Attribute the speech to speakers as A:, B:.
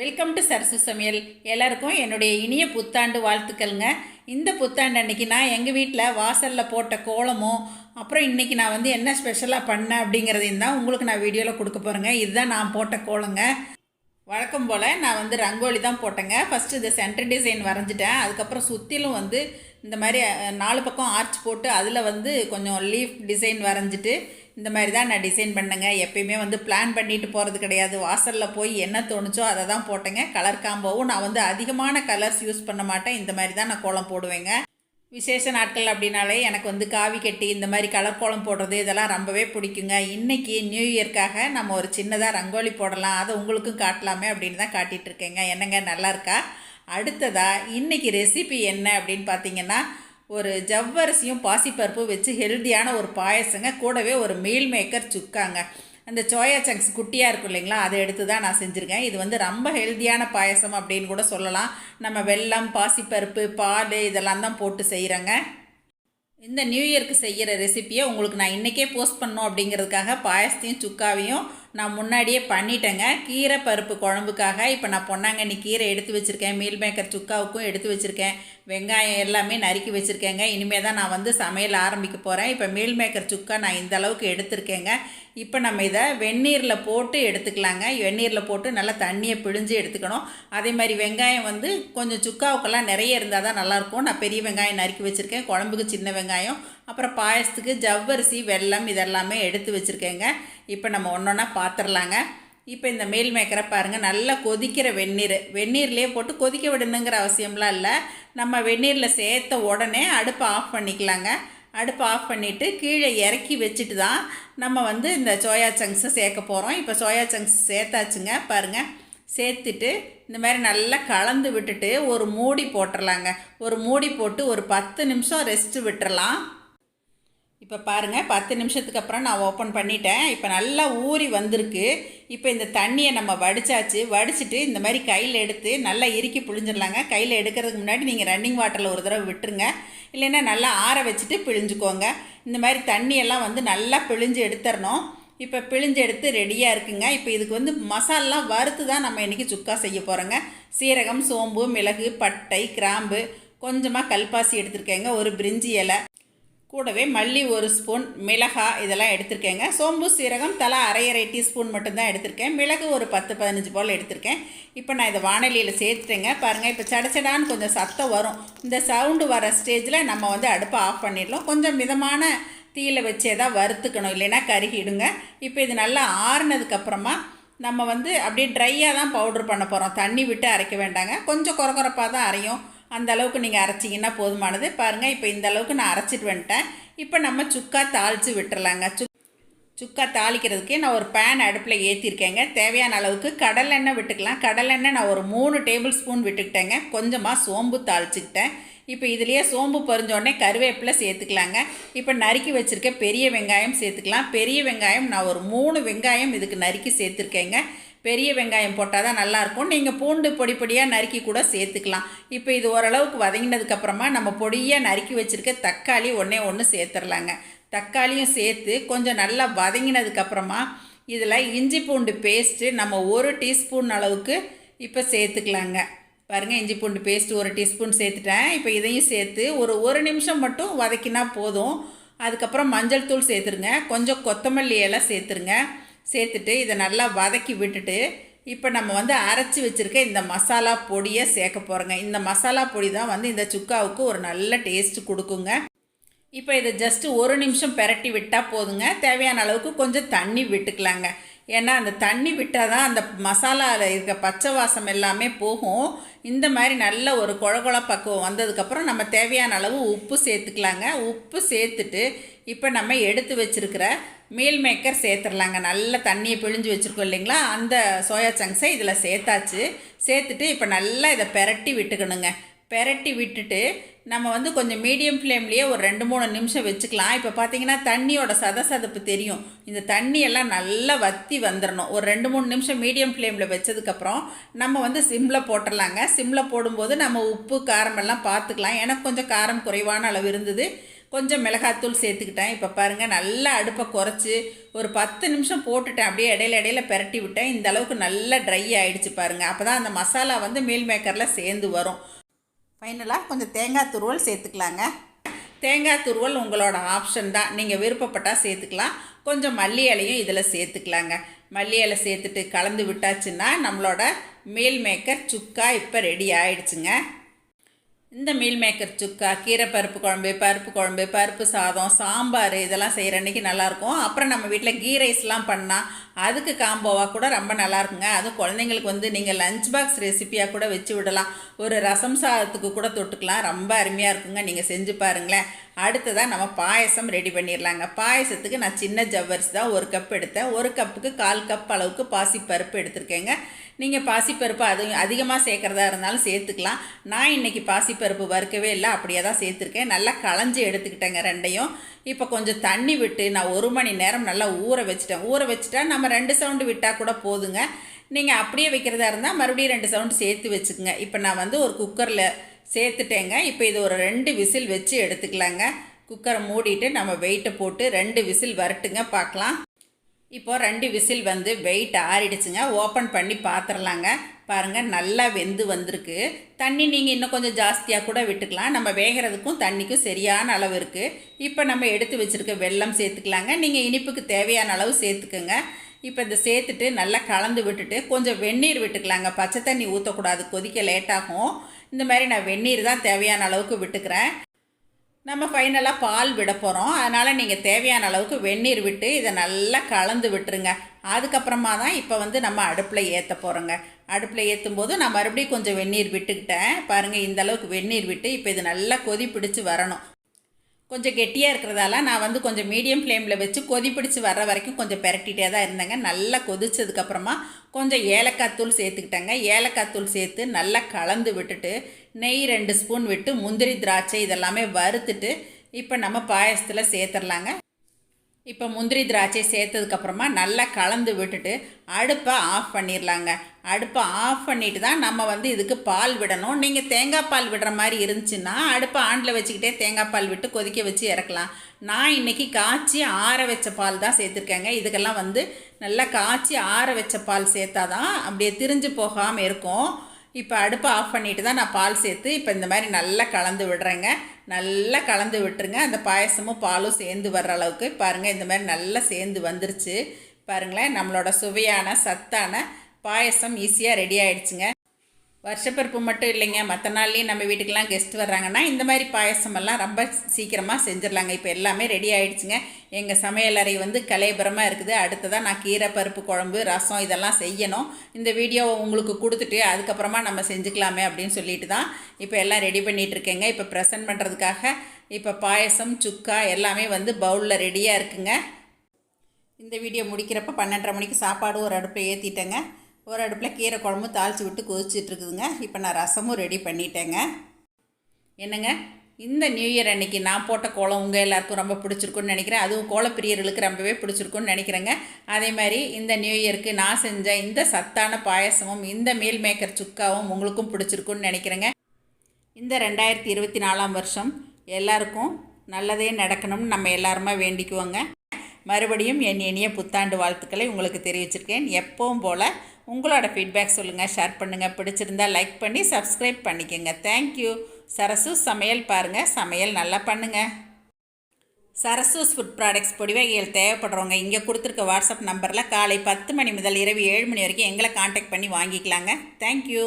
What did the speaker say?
A: Welcome to Sarasu சமையல் எல்லாருக்கும் என்னுடைய இனிய புத்தாண்டு வாழ்த்துக்கள்ங்க. இந்த புத்தாண்டு அன்றைக்கி நான் எங்கள் வீட்டில் வாசலில் போட்ட கோலமும் அப்புறம் இன்றைக்கி நான் வந்து என்ன ஸ்பெஷலாக பண்ணேன் அப்படிங்கிறதையும் தான் உங்களுக்கு நான் வீடியோவில் கொடுக்க போகிறேங்க இதுதான் நான் போட்ட கோலங்க. வழக்கம் போல் நான் வந்து ரங்கோலி தான் போட்டேங்க. ஃபஸ்ட்டு இந்த சென்டர் டிசைன் வரைஞ்சிட்டேன். அதுக்கப்புறம் சுற்றிலும் வந்து இந்த மாதிரி நாலு பக்கம் ஆர்ச் போட்டு அதில் வந்து கொஞ்சம் லீஃப் டிசைன் வரைஞ்சிட்டு இந்த மாதிரி தான் நான் டிசைன் பண்ணேங்க. எப்பயுமே வந்து பிளான் பண்ணிட்டு போகிறது கிடையாது. வாசலில் போய் என்ன தோணுச்சோ அதை தான் போட்டேங்க. கலர் காம்போவும் நான் வந்து அதிகமான கலர்ஸ் யூஸ் பண்ண மாட்டேன். இந்த மாதிரி தான் நான் கோலம் போடுவேங்க. விசேஷ நாட்கள் அப்படின்னாலே எனக்கு வந்து காவி கட்டி இந்த மாதிரி கலர் கோலம் போடுறது இதெல்லாம் ரொம்பவே பிடிக்குங்க. இன்றைக்கி நியூ இயர்க்காக நம்ம ஒரு சின்னதாக ரங்கோலி போடலாம். அதை உங்களுக்கும் காட்டலாமே அப்படின்னு தான் காட்டிகிட்ருக்கேங்க என்னங்க நல்லா இருக்கா? அடுத்ததாக இன்றைக்கி ரெசிபி என்ன அப்படின்னு பார்த்தீங்கன்னா ஒரு ஜவ்வரிசியும் பாசிப்பருப்பும் வச்சு ஹெல்த்தியான ஒரு பாயசங்க. கூடவே ஒரு மீல் மேக்கர் சுக்காங்க. அந்த சோயா சங்க்ஸ் குட்டியாக இருக்கும் இல்லைங்களா? அதை எடுத்து தான் நான் செஞ்சுருக்கேன். இது வந்து ரொம்ப ஹெல்த்தியான பாயசம் அப்படின்னு கூட சொல்லலாம். நம்ம வெல்லம் பாசிப்பருப்பு பால் இதெல்லாம் தான் போட்டு செய்கிறேங்க இந்த நியூ இயர்க்கு செய்கிற ரெசிப்பியை உங்களுக்கு நான் இன்றைக்கே போஸ்ட் பண்ணோம் அப்படிங்கிறதுக்காக பாயசத்தையும் சுக்காவையும் நான் முன்னாடியே பண்ணிட்டேங்க. கீரை பருப்பு குழம்புக்காக இப்போ நான் பொன்னாங்கண்ணி கீரை எடுத்து வச்சுருக்கேன். மீல் மேக்கர் சுக்காவுக்கும் எடுத்து வச்சுருக்கேன். வெங்காயம் எல்லாமே நறுக்கி வச்சுருக்கேங்க. இனிமேல் தான் நான் வந்து சமையல் ஆரம்பிக்க போகிறேன் இப்போ மீல் மேக்கர் சுக்கா நான் இந்த அளவுக்கு எடுத்திருக்கேங்க. இப்போ நம்ம இதை வெந்நீரில் போட்டு எடுத்துக்கலாங்க. வெந்நீரில் போட்டு நல்லா தண்ணியை பிழிஞ்சு எடுத்துக்கணும். அதே மாதிரி வெங்காயம் வந்து கொஞ்சம் சுக்காவுக்கெல்லாம் நிறைய இருந்தால் தான் நல்லாயிருக்கும் நான் பெரிய வெங்காயம் நறுக்கி வச்சுருக்கேன். குழம்புக்கு சின்ன வெங்காயம். அப்புறம் பாயசத்துக்கு ஜவ்வரிசி வெல்லம் இதெல்லாமே எடுத்து வச்சுருக்கேங்க. இப்போ நம்ம ஒன்று ஒன்றா பார்த்துடலாங்க இப்போ இந்த மேல் மேக்கரை பாருங்கள் நல்லா கொதிக்கிற வெந்நீர். வெந்நீர்லேயே போட்டு கொதிக்க விடணுங்கிற அவசியம்லாம் இல்லை. நம்ம வெந்நீரில் சேர்த்த உடனே அடுப்பை ஆஃப் பண்ணிக்கலாங்க. அடுப்பை ஆஃப் பண்ணிவிட்டு கீழே இறக்கி வச்சுட்டு தான் நம்ம வந்து இந்த சோயா சங்க்ஸை சேர்க்க போகிறோம் இப்போ சோயா சங்க்ஸ் சேர்த்தாச்சுங்க பாருங்கள் சேர்த்துட்டு இந்த மாதிரி நல்லா கலந்து விட்டுட்டு ஒரு மூடி போட்டுடலாங்க ஒரு மூடி போட்டு ஒரு பத்து நிமிஷம் ரெஸ்ட்டு விட்டுறலாம். இப்போ பாருங்கள் பத்து நிமிஷத்துக்கு அப்புறம் நான் ஓப்பன் பண்ணிட்டேன். இப்போ நல்லா ஊறி வந்திருக்கு. இப்போ இந்த தண்ணியை நம்ம வடிச்சாச்சு. வடிச்சிட்டு இந்த மாதிரி கையில் எடுத்து நல்லா இறுக்கி புழிஞ்சிடலாங்க. கையில் எடுக்கிறதுக்கு முன்னாடி நீங்கள் ரன்னிங் வாட்டரில் ஒரு தடவை விட்டுருங்க. இல்லைன்னா நல்லா ஆற வச்சுட்டு பிழிஞ்சுக்கோங்க. இந்த மாதிரி தண்ணியெல்லாம் வந்து நல்லா பிழிஞ்சு எடுத்துடணும். இப்போ பிழிஞ்சு எடுத்து ரெடியாக இருக்குங்க. இப்போ இதுக்கு வந்து மசாலெலாம் வறுத்து தான் நம்ம இன்றைக்கி சுக்கா செய்ய போகிறோங்க சீரகம் சோம்பு மிளகு பட்டை கிராம்பு கொஞ்சமாக கல்பாசி எடுத்திருக்கேங்க. ஒரு பிரிஞ்சி இலை கூடவே மல்லி ஒரு ஸ்பூன் மிளகாய் இதெல்லாம் எடுத்திருக்கேங்க. சோம்பு சீரகம் தலா அரை அரை டீஸ்பூன் மட்டும்தான் எடுத்திருக்கேன். மிளகு ஒரு பத்து பதினஞ்சு போல் எடுத்திருக்கேன். இப்போ நான் இதை வானொலியில் சேர்த்துட்டேங்க. பாருங்கள் இப்போ சடச்சடான்னு கொஞ்சம் சத்தம் வரும். இந்த சவுண்டு வர ஸ்டேஜில் நம்ம வந்து அடுப்பை ஆஃப் பண்ணிடலாம். கொஞ்சம் மிதமான தீயில வச்சே தான் வறுத்துக்கணும். இல்லைன்னா கருகிடுங்க. இப்போ இது நல்லா ஆறுனதுக்கப்புறமா நம்ம வந்து அப்படியே ட்ரையாக தான் பவுட்ரு பண்ண போகிறோம் தண்ணி விட்டு அரைக்க வேண்டாங்க. கொஞ்சம் குறகுறப்பாக தான் அரையும். அந்த அளவுக்கு நீங்கள் அரைச்சிங்கன்னா போதுமானது. பாருங்கள் இப்போ இந்த அளவுக்கு நான் அரைச்சிட்டு வந்துட்டேன். இப்போ நம்ம சுக்கா தாளித்து விட்டுறலாங்க. சுக் சுக்கா தாளிக்கிறதுக்கு நான் ஒரு பேன் அடுப்பில் ஏற்றிருக்கேங்க தேவையான அளவுக்கு கடலெண்ணெய் விட்டுக்கலாம். கடலெண்ணெய் நான் ஒரு மூணு டேபிள் ஸ்பூன் விட்டுக்கிட்டேங்க. கொஞ்சமாக சோம்பு தாளிச்சுக்கிட்டேன். இப்போ இதுலேயே சோம்பு பொறிஞ்சோடனே கருவேப்பிலை சேர்த்துக்கலாங்க. இப்போ நறுக்கி வச்சுருக்க பெரிய வெங்காயம் சேர்த்துக்கலாம். பெரிய வெங்காயம் நான் ஒரு மூணு வெங்காயம் இதுக்கு நறுக்கி சேர்த்துருக்கேங்க. பெரிய வெங்காயம் போட்டால் தான் நல்லாயிருக்கும் நீங்கள் பூண்டு பொடி பொடியாக நறுக்கி கூட சேர்த்துக்கலாம். இப்போ இது ஓரளவுக்கு வதங்கினதுக்கப்புறமா நம்ம பொடியாக நறுக்கி வச்சுருக்க தக்காளி ஒன்றே ஒன்று சேர்த்துடலாங்க தக்காளியும் சேர்த்து கொஞ்சம் நல்லா வதங்கினதுக்கப்புறமா இதில் இஞ்சி பூண்டு பேஸ்ட்டு நம்ம ஒரு டீஸ்பூன் அளவுக்கு இப்போ சேர்த்துக்கலாங்க. பாருங்கள் இஞ்சி பூண்டு பேஸ்ட் ஒரு டீஸ்பூன் சேர்த்துட்டேன். இப்போ இதையும் சேர்த்து ஒரு ஒரு நிமிஷம் மட்டும் வதக்கினா போதும். அதுக்கப்புறம் மஞ்சள் தூள் சேர்த்துருங்க. கொஞ்சம் கொத்தமல்லி இலை சேர்த்துருங்க. சேர்த்துட்டு இதை நல்லா வதக்கி விட்டுட்டு இப்போ நம்ம வந்து அரைச்சி வச்சுருக்க இந்த மசாலா பொடியை சேர்க்க போகிறோங்க இந்த மசாலா பொடி தான் வந்து இந்த சுக்காவுக்கு ஒரு நல்ல டேஸ்ட் கொடுக்குங்க. இப்போ இதை ஜஸ்ட்டு ஒரு நிமிஷம் பெரட்டி விட்டால் போதுங்க. தேவையான அளவுக்கு கொஞ்சம் தண்ணி விட்டுக்கலாங்க. ஏன்னா அந்த தண்ணி விட்டால் தான் அந்த மசாலாவில் இருக்க பச்சை வாசம் எல்லாமே போகும். இந்த மாதிரி நல்ல ஒரு குழகுழ பக்குவம் வந்ததுக்கப்புறம் நம்ம தேவையான அளவு உப்பு சேர்த்துக்கலாங்க. உப்பு சேர்த்துட்டு இப்போ நம்ம எடுத்து வச்சுருக்கிற மீல் மேக்கர் சேர்த்துடலாங்க நல்ல தண்ணியை பிழிஞ்சு வச்சுருக்கோம் இல்லைங்களா? அந்த சோயா சங்க்ஸை இதில் சேர்த்தாச்சு. சேர்த்துட்டு இப்போ நல்லா இதை பெரட்டி விட்டுக்கணுங்க. பெரட்டி விட்டுட்டு நம்ம வந்து கொஞ்சம் மீடியம் ஃப்ளேம்லேயே ஒரு ரெண்டு மூணு நிமிஷம் வச்சுக்கலாம். இப்போ பார்த்தீங்கன்னா தண்ணியோட சதசதப்பு தெரியும். இந்த தண்ணியெல்லாம் நல்லா வற்றி வந்துடணும் ஒரு ரெண்டு மூணு நிமிஷம் மீடியம் ஃப்ளேமில் வச்சதுக்கப்புறம் நம்ம வந்து சிம்மில் போட்டுடலாங்க. சிம்மில் போடும்போது நம்ம உப்பு காரம் எல்லாம் பார்த்துக்கலாம் எனக்கு கொஞ்சம் காரம் குறைவான அளவு இருந்தது. கொஞ்சம் மிளகாத்தூள் சேர்த்துக்கிட்டேன். இப்போ பாருங்கள் நல்லா அடுப்பை குறைச்சி ஒரு பத்து நிமிஷம் போட்டுட்டேன். அப்படியே இடையில இடையில பெரட்டி விட்டேன். இந்த அளவுக்கு நல்லா ட்ரை ஆகிடுச்சு பாருங்கள் அப்போ தான் அந்த மசாலா வந்து மீல் மேக்கரில் சேர்ந்து வரும். ஃபைனலாக கொஞ்சம் தேங்காய் துருவல் சேர்த்துக்கலாங்க. தேங்காய் துருவல் உங்களோட ஆப்ஷன் தான். நீங்கள் விருப்பப்பட்டால் சேர்த்துக்கலாம். கொஞ்சம் மல்லி இலையும் இதில் சேர்த்துக்கலாங்க. மல்லி இலை சேர்த்துட்டு கலந்து விட்டாச்சுன்னா நம்மளோட மீல் மேக்கர் சுக்கா இப்போ ரெடி ஆயிடுச்சுங்க. இந்த மீல் மேக்கர் சுக்கா கீரை பருப்பு குழம்பு பருப்பு குழம்பு பருப்பு சாதம் சாம்பார் இதெல்லாம் செய்கிற அன்றைக்கி நல்லாயிருக்கும். அப்புறம் நம்ம வீட்டில் கீ ரைஸ்லாம் பண்ணால் அதுக்கு காம்போவாக கூட ரொம்ப நல்லாயிருக்குங்க. அதுவும் குழந்தைங்களுக்கு வந்து நீங்கள் லஞ்ச் பாக்ஸ் ரெசிப்பியாக கூட வச்சு விடலாம். ஒரு ரசம் சாதத்துக்கு கூட தொட்டுக்கலாம். ரொம்ப அருமையாக இருக்குங்க. நீங்கள் செஞ்சு பாருங்களேன். அடுத்ததாக நம்ம பாயசம் ரெடி பண்ணிடலாங்க. பாயசத்துக்கு நான் சின்ன ஜவ்வரிசி தான் ஒரு கப் எடுத்தேன். ஒரு கப்புக்கு கால் கப் அளவுக்கு பாசி பருப்பு எடுத்திருக்கேங்க. நீங்கள் பாசிப்பருப்பு அது அதிகமாக சேர்க்குறதா இருந்தாலும் சேர்த்துக்கலாம். நான் இன்றைக்கி பாசிப்பருப்பு வறுக்கவே இல்லை அப்படியே தான் சேர்த்துருக்கேன். நல்லா களைஞ்சி எடுத்துக்கிட்டேங்க ரெண்டையும். இப்போ கொஞ்சம் தண்ணி விட்டு நான் ஒரு மணி நேரம் நல்லா ஊற வச்சுட்டேன். ஊற வச்சுட்டா நம்ம ரெண்டு சவுண்டு விட்டால் கூட போதுங்க. நீங்கள் அப்படியே வைக்கிறதா இருந்தால் மறுபடியும் ரெண்டு சவுண்டு சேர்த்து வச்சுக்கோங்க. இப்போ நான் வந்து ஒரு குக்கரில் சேர்த்துட்டேங்க. இப்போ இது ஒரு ரெண்டு விசில் வச்சு எடுத்துக்கலாங்க. குக்கரை மூடிட்டு நம்ம வெயிட்டை போட்டு ரெண்டு விசில் வரட்டுங்க பார்க்கலாம். இப்போது ரெண்டு விசில் வந்து வெயிட் ஆறிடுச்சுங்க. ஓப்பன் பண்ணி பார்த்துடலாங்க பாருங்கள் நல்லா வெந்து வந்திருக்கு. தண்ணி நீங்கள் இன்னும் கொஞ்சம் ஜாஸ்தியாக கூட விட்டுக்கலாம். நம்ம வேகிறதுக்கும் தண்ணிக்கும் சரியான அளவு இருக்குது இப்போ நம்ம எடுத்து வச்சுருக்க வெல்லம் சேர்த்துக்கலாங்க. நீங்கள் இனிப்புக்கு தேவையான அளவு சேர்த்துக்குங்க. இப்போ இந்த சேர்த்துட்டு நல்லா கலந்து விட்டுட்டு கொஞ்சம் வெந்நீர் விட்டுக்கலாங்க. பச்சை தண்ணி ஊற்றக்கூடாது கொதிக்க லேட்டாகும் இந்த மாதிரி நான் வெந்நீர் தான் தேவையான அளவுக்கு விட்டுக்கிறேன். நம்ம ஃபைனலாக பால் விட போகிறோம் அதனால் நீங்கள் தேவையான அளவுக்கு வெந்நீர் விட்டு இதை நல்லா கலந்து விட்டுருங்க. அதுக்கப்புறமா தான் இப்போ வந்து நம்ம அடுப்பில் ஏற்ற போகிறோங்க அடுப்பில் ஏற்றும் போது நான் மறுபடியும் கொஞ்சம் வெந்நீர் விட்டுக்கிட்டேன். பாருங்கள் இந்த அளவுக்கு வெந்நீர் விட்டு இப்போ இது நல்லா கொதி பிடிச்சி வரணும். கொஞ்சம் கெட்டியாக இருக்கிறதால நான் வந்து கொஞ்சம் மீடியம் ஃப்ளேமில் வச்சு கொதி பிடிச்சி வர்ற வரைக்கும் கொஞ்சம் பெரட்டிகிட்டே தான் இருந்தேங்க. நல்லா கொதிச்சதுக்கப்புறமா கொஞ்சம் ஏலக்காய் தூள் சேர்த்துக்கிட்டேங்க. ஏலக்காய் தூள் சேர்த்து நல்லா கலந்து விட்டுட்டு நெய் ரெண்டு ஸ்பூன் விட்டு முந்திரி திராட்சை இதெல்லாமே வறுத்துட்டு இப்போ நம்ம பாயசத்தில் சேர்த்துடலாங்க. இப்போ முந்திரி திராட்சை சேர்த்ததுக்கப்புறமா நல்லா கலந்து விட்டுட்டு அடுப்பை ஆஃப் பண்ணிடலாங்க. அடுப்பை ஆஃப் பண்ணிட்டு தான் நம்ம வந்து இதுக்கு பால் விடணும். நீங்கள் தேங்காய் பால் விடுற மாதிரி இருந்துச்சுன்னா அடுப்பை ஆண்டில் வச்சுக்கிட்டே தேங்காய் பால் விட்டு கொதிக்க வச்சு இறக்கலாம். நான் இன்றைக்கி காய்ச்சி ஆற வச்ச பால் தான் சேர்த்துருக்கேங்க. இதுக்கெல்லாம் வந்து நல்லா காய்ச்சி ஆற வச்ச பால் சேர்த்தா தான் அப்படியே திரிஞ்சு போகாமல் இருக்கும். இப்போ அடுப்பை ஆஃப் பண்ணிட்டு தான் நான் பால் சேர்த்து இப்போ இந்த மாதிரி நல்லா கலந்து விடுறேங்க. நல்லா கலந்து விட்டுருங்க. அந்த பாயசமும் பாலும் சேர்ந்து வர்ற அளவுக்கு பாருங்கள் இந்த மாதிரி நல்லா சேர்ந்து வந்துருச்சு. பாருங்களேன் நம்மளோட சுவையான சத்தான பாயசம் ஈஸியாக ரெடி ஆகிடுச்சுங்க வருஷப்பருப்பு மட்டும் இல்லைங்க. மற்ற நாள்லேயும் நம்ம வீட்டுக்கெலாம் கெஸ்ட் வர்றாங்கன்னா இந்த மாதிரி பாயசமெல்லாம் ரொம்ப சீக்கிரமாக செஞ்சிடலாங்க. இப்போ எல்லாமே ரெடி ஆகிடுச்சுங்க எங்கள் சமையலறை வந்து கலைபுரமாக இருக்குது. அடுத்ததாக நான் கீரை பருப்பு குழம்பு ரசம் இதெல்லாம் செய்யணும். இந்த வீடியோவை உங்களுக்கு கொடுத்துட்டு அதுக்கப்புறமா நம்ம செஞ்சுக்கலாமே அப்படின்னு சொல்லிட்டு தான் இப்போ எல்லாம் ரெடி பண்ணிகிட்ருக்கேங்க இப்போ ப்ரெசன்ட் பண்ணுறதுக்காக இப்போ பாயசம் சுக்கா எல்லாமே வந்து பவுலில் ரெடியாக இருக்குங்க. இந்த வீடியோ முடிக்கிறப்ப பன்னெண்டரை மணிக்கு சாப்பாடு ஒரு அடுப்பை ஏற்றிட்டேங்க ஒரு அடுப்பில் கீரை குழம்பு தாளித்து விட்டு கொதிச்சிட்ருக்குதுங்க. இப்போ நான் ரசமும் ரெடி பண்ணிட்டேங்க. என்னங்க? இந்த நியூ இயர் அன்னைக்கு நான் போட்ட கோலம் உங்கள் எல்லாருக்கும் ரொம்ப பிடிச்சிருக்குன்னு நினைக்கிறேன். அதுவும் கோலப்பிரியர்களுக்கு ரொம்பவே பிடிச்சிருக்குன்னு நினைக்கிறேங்க. அதே மாதிரி இந்த நியூ இயருக்கு நான் செஞ்ச இந்த சத்தான பாயசமும் இந்த மீல் மேக்கர் சுக்காவும் உங்களுக்கும் பிடிச்சிருக்குன்னு நினைக்கிறேங்க. இந்த ரெண்டாயிரத்தி இருபத்தி நாலாம் வருஷம் எல்லாருக்கும் நல்லதே நடக்கணும்னு நம்ம எல்லாருமே வேண்டிக்குவோங்க. மறுபடியும் என் இனிய புத்தாண்டு வாழ்த்துக்களை உங்களுக்கு தெரிவிச்சிருக்கேன். எப்பவும் போல் உங்களோட ஃபீட்பேக் சொல்லுங்கள் ஷேர் பண்ணுங்கள் பிடிச்சிருந்தால் லைக் பண்ணி சப்ஸ்கிரைப் பண்ணிக்கோங்க. தேங்க்யூ சரசு சமையல் பாருங்கள் சமையல் நல்லா பண்ணுங்கள் சரசூஸ் ஃபுட் ப்ராடக்ட்ஸ் பொடி வகைகள் தேவைப்படுறவங்க இங்கே கொடுத்துருக்க வாட்ஸ்அப் நம்பரில் காலை பத்து மணி முதல் இரவு ஏழு மணி வரைக்கும் எங்களை காண்டாக்ட் பண்ணி வாங்கிக்கலாங்க. தேங்க்யூ